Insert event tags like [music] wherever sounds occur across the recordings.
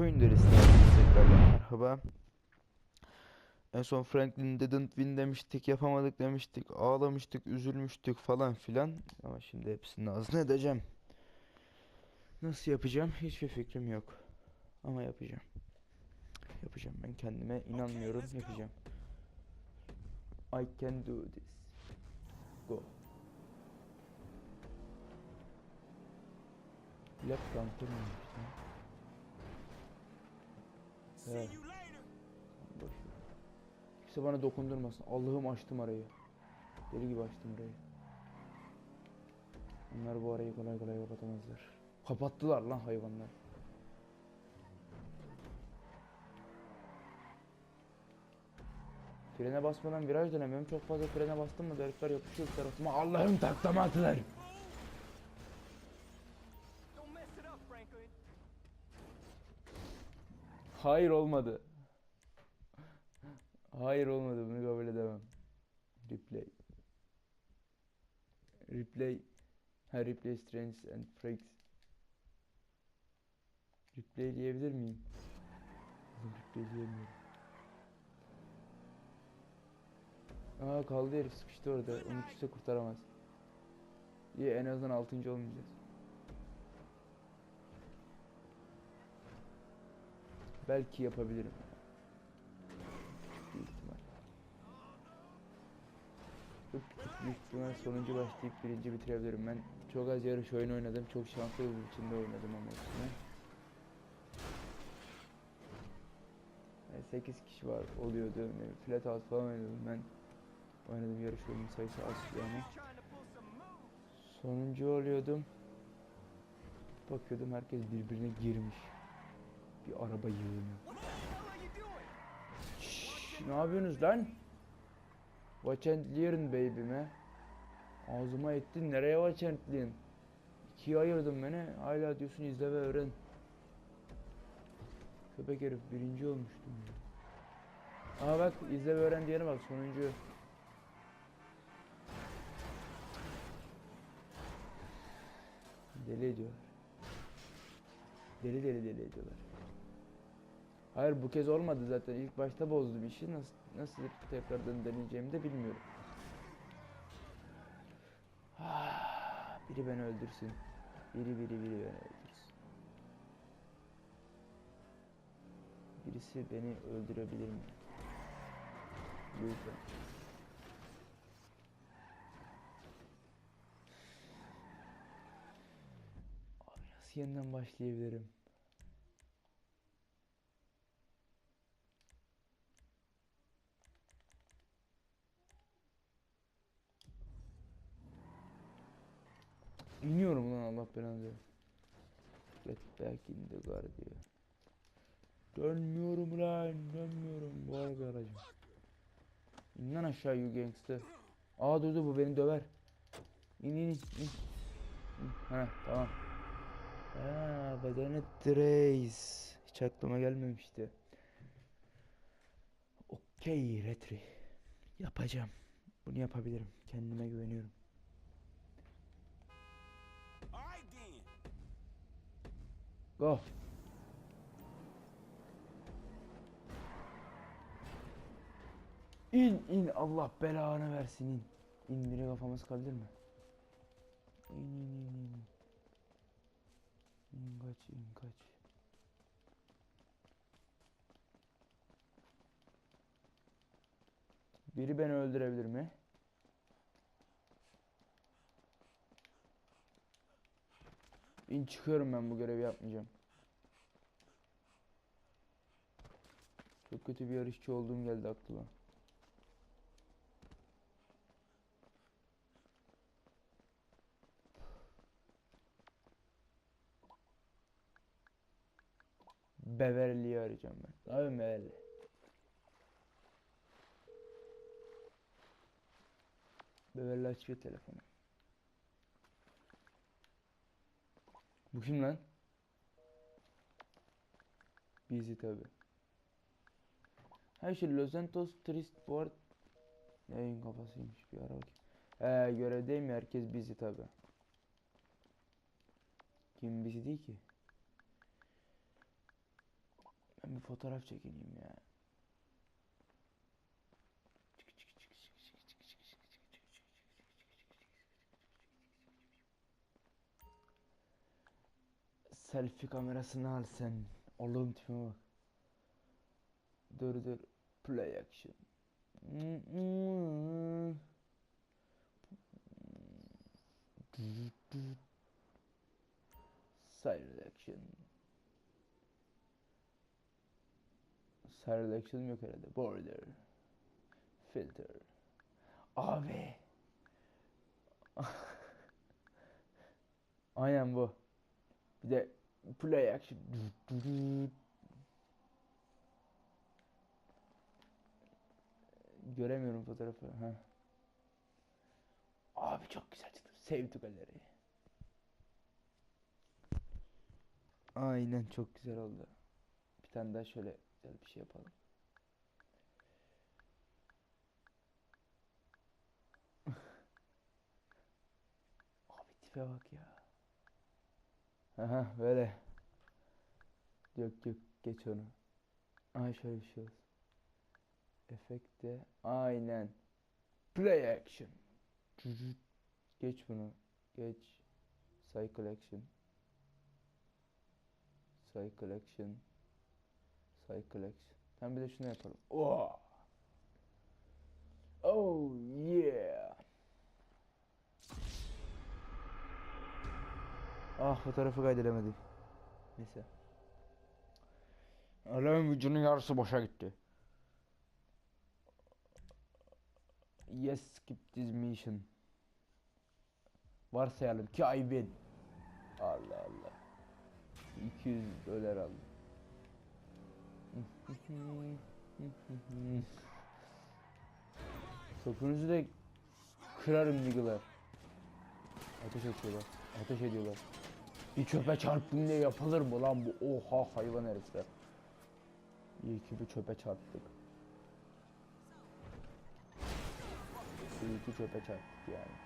Coin derisinden tekrardan merhaba. En son Franklin didn't win demiştik, yapamadık demiştik, ağlamıştık, üzülmüştük falan filan. Ama şimdi hepsinin ağzını edeceğim. Nasıl yapacağım? Hiçbir fikrim yok. Ama yapacağım. Yapacağım. Ben kendime inanmıyorum. Yapacağım. I can do this. Go. Lap counter ver. Kimse bana dokundurmasın. Allah'ım açtım arayı. Deli gibi açtım arayı. Onlar bu arayı kolay kolay kapatamazlar. Kapattılar lan hayvanlar. Frene basmadan viraj dönemiyorum. Çok fazla frene bastım mı herifler yapışıyor tarafıma. Allah'ım taklama attılar. Hayır olmadı. Hayır olmadı bunu kabul edemem. Replay. Replay. Ha replay strengths and freaks. Replay diyebilir miyim? Replay diyemiyorum. Aa kaldı herif sıkıştı orada. Onu kimse kurtaramaz. İyi en azından 6. olmayacağız. Belki yapabilirim. Büyük ihtimal. Çok küçük büyük ihtimal sonuncu başlayıp birinci bitirebilirim. Ben çok az yarış oyunu oynadım. Çok şanslı bir biçimde oynadım ama üstüne. Yani 8 kişi var oluyordu. Yani flat out falan oynadım ben. Oynadığım yarış oyunun sayısı az yani. Sonuncu oluyordum. Bakıyordum herkes birbirine girmiş. Bir araba yığını. Şşş, ne yapıyorsunuz lan? Watch and learn baby me. Ağzıma ettin nereye watch and learn? İkiye ayırdın beni hala diyorsun izle ve öğren. Köpek herif birinci olmuştum. Aa bak izle ve öğren diyene bak sonuncu. Deli ediyorlar. Deli deli deli ediyorlar. Hayır bu kez olmadı zaten. İlk başta bozdum işi. Nasıl nasıl tekrardan deneyeceğimi de bilmiyorum. Ah, biri beni öldürsün. Biri biri biri beni öldürsün. Birisi beni öldürebilir mi? Lütfen. Abi nasıl yeniden başlayabilirim? İniyorum lan Allah belanı versin. Get back in the car diyor. Dönmüyorum lan dönmüyorum bu arada aracım. İn lan aşağı you gangster. Aa dur bu beni döver. İn in. in. İn. Ha tamam. Ha bedene trace. Hiç aklıma gelmemişti. Okey retri. Yapacağım. Bunu yapabilirim. Kendime güveniyorum. Go. İn in Allah belanı versin in. İn biri kafama sıkabilir mi? İn in in in. İn kaç in kaç. Biri beni öldürebilir mi? İn çıkıyorum ben bu görevi yapmayacağım. Çok kötü bir yarışçı olduğum geldi aklıma. Beverly'yi arayacağım ben. Yapayım Beverly? Beverly açıyor telefonu. Bu kim lan? Busy tabi. Ha şey Los Santos Trist Board Neyin kafasıymış bir ara bakayım. He görevdeyim ya herkes busy tabi. Kim busy değil ki? Ben bir fotoğraf çekeyim ya. Selfie kamerasını al sen. Oğlum tipime bak. Dur dur. Play action. Silent action. Silent action yok herhalde. Border. Filter. Abi. [laughs] Aynen bu. Bir de play action. Göremiyorum fotoğrafı. Ha. Abi çok güzel çıktı. Save to gallery. Aynen çok güzel oldu. Bir tane daha şöyle güzel bir şey yapalım. [laughs] Abi tipe bak ya. Aha böyle. Yok yok geç onu. Ay şöyle bir şey olsun. Efekte aynen. Play action. Geç bunu. Geç. Cycle action. Cycle action. Cycle action. Hem bir de şunu yapalım. Oh. Oh yeah. Ah fotoğrafı kaydedemedim. Neyse. Alem vücudun yarısı boşa gitti. Yes skip this mission. Varsayalım ki I win. Allah Allah. 200 dolar aldım. [laughs] Topunuzu da kırarım niggalar. Ateş ediyorlar. Ateş ediyorlar. Bir çöpe çarptım diye yapılır mı lan bu? Oha hayvan herifler. İyi ki bir çöpe çarptık. İyi ki çöpe çarptık yani.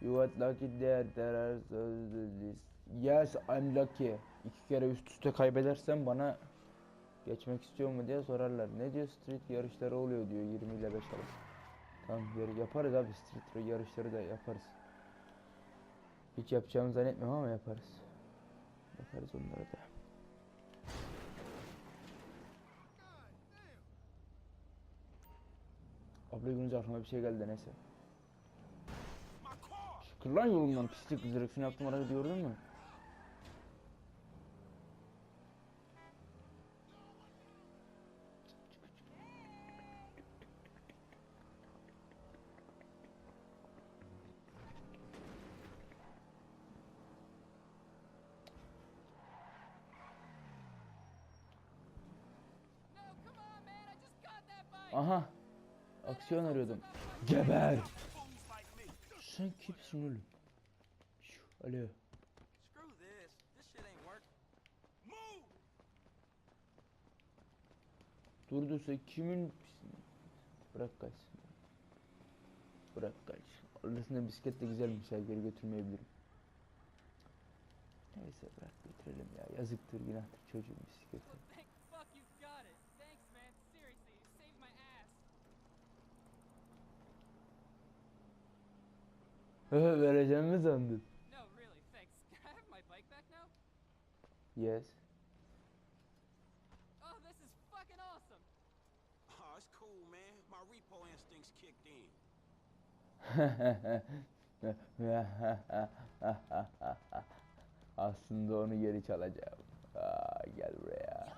You are lucky there, there are those Yes, I'm lucky. İki kere üst üste kaybedersem bana geçmek istiyor mu diye sorarlar. Ne diyor street yarışları oluyor diyor 20 ile 5 arası. Tamam yaparız abi street yarışları da yaparız. Hiç yapacağımı zannetmiyorum ama yaparız. Yaparız onları da. Abla görünce aklıma bir şey geldi neyse. Şükür lan yolundan pislik direksiyon yaptım aracı gördün mü? No, come on, man. I just got that bike. Aha. Aksiyon arıyordum. Geber. Sen kimsin oğlum? Şu, alo. Durduysa kimin... Bırak kaçsın. Bırak kaçsın. Arasında bisiklet de güzelmiş ya geri götürmeyebilirim. Neyse bırak götürelim ya. Yazıktır günahtır çocuğun bisikleti. Thank fuck you got it. Thanks, man. Seriously, you saved my ass. Vereceğim mi sandın? No, really, thanks. [laughs] Can I have my bike back now? Yes. Oh, this is fucking awesome. Oh, it's cool, man. My repo instincts kicked in. [laughs] Aslında onu geri çalacağım. Aa, gel buraya.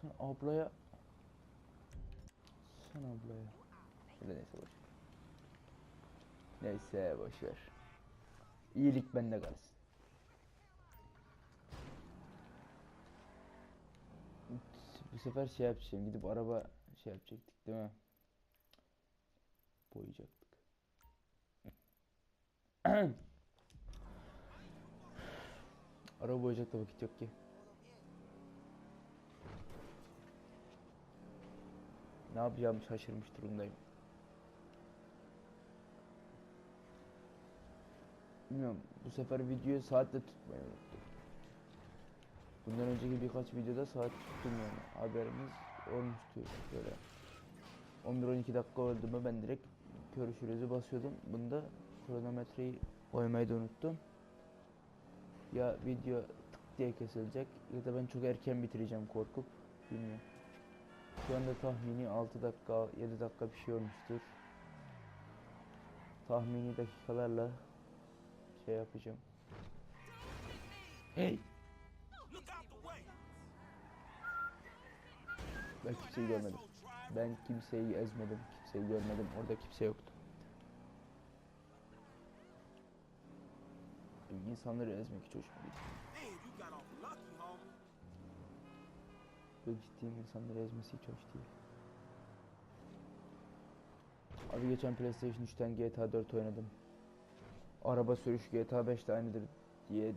Sen ablaya... Sen ablaya... Şöyle neyse boş ver. Neyse boş ver. İyilik bende kalsın. Bu sefer şey yapacağım. Gidip araba şey yapacaktık değil mi? Boyayacaktık. [clears throat] Araba boyayacak da vakit yok ki. Ne yapacağımı şaşırmış durumdayım. Bilmiyorum bu sefer videoyu saatle tutmayı unuttum. Bundan önceki birkaç videoda saat tuttum yani. Haberimiz olmuştu böyle. 11-12 dakika oldu mu ben direkt görüşürüzü basıyordum. Bunda kronometreyi koymayı da unuttum. Ya video tık diye kesilecek ya da ben çok erken bitireceğim korkup bilmiyorum. Şu anda tahmini 6 dakika 7 dakika bir şey olmuştur. Tahmini dakikalarla şey yapacağım. Hey! Ben kimseyi görmedim. Ben kimseyi ezmedim, kimseyi görmedim. Orada kimse yoktu. İnsanları ezmek hiç hoşuma homie. Böyle ciddiyim insanları ezmesi hiç hoş değil. Abi geçen PlayStation 3'ten GTA 4 oynadım. Araba sürüş GTA 5'te aynıdır diye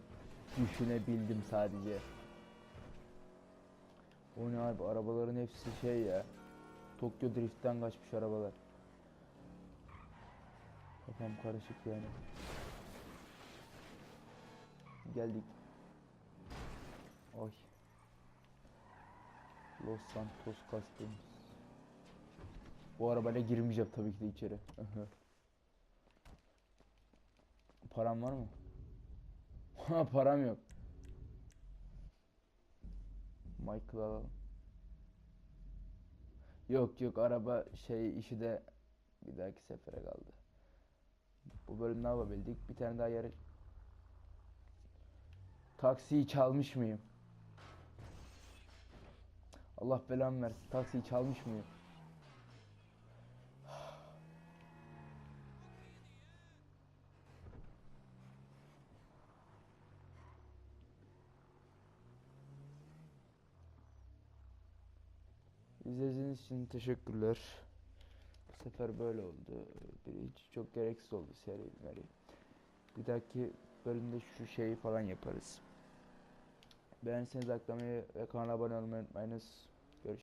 düşünebildim sadece. O ne abi arabaların hepsi şey ya. Tokyo Drift'ten kaçmış arabalar. Kafam karışık yani. Geldik. Ay. Los Santos Customs. Bu arabayla girmeyeceğim tabii ki de içeri. Param var mı? Ha param yok. Michael alalım. Yok yok araba şey işi de bir dahaki sefere kaldı. Bu bölüm ne yapabildik? Bir tane daha yarı... Taksiyi çalmış mıyım? Allah belamı versin. Taksiyi çalmış mıyım? İzlediğiniz için teşekkürler. Bu sefer böyle oldu. Bir hiç çok gereksiz oldu seri meri. Bir dahaki bölümde şu şeyi falan yaparız. Beğenirseniz like atmayı ve kanala abone olmayı unutmayınız.